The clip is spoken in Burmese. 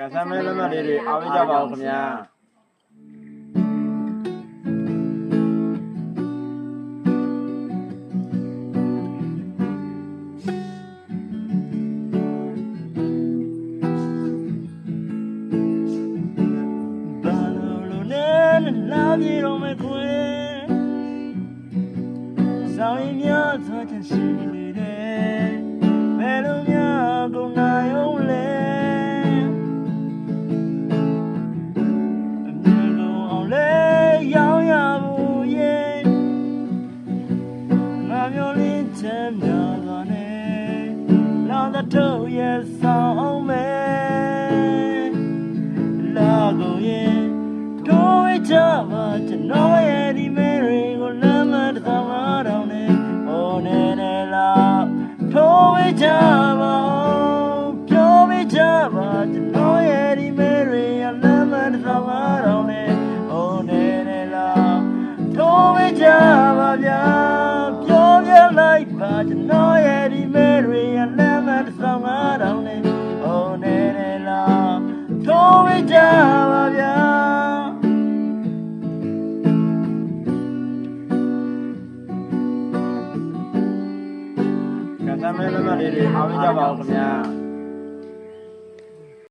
ကဆမ်းမဲလက်မှတ်လေးတွေအားပေးကြပါဦးခင်ဗျာဘာလို့လို့နဲ့လာပြေတော့မခွေဆော ချမ်းသာပါနဲ့လောင်တဲ့ထုတ်ရဲ့ဆောင်အောင်မဲလာကုန်ရင်တို့ဝေးကြပါကျွန်တော်ရဲ့ဒီမေရီကိုလမ်းမတစ်သောင်းငါတောင်းနဲ့ဟိုနေနေလာတို့ဝေးကြပါပြောဝေးကြပါကျွန်တော်ရဲ့ဒီမေရီကိုလမ်းမတစ်သောင်းငါတောင်းနဲ့ဟိုနေနေလာတို့ဝေးကြ ပါဗျာကဆမ်းမဲလက်မှတ်လေးတွေအားပေးကြပါဦးခင်ဗျာ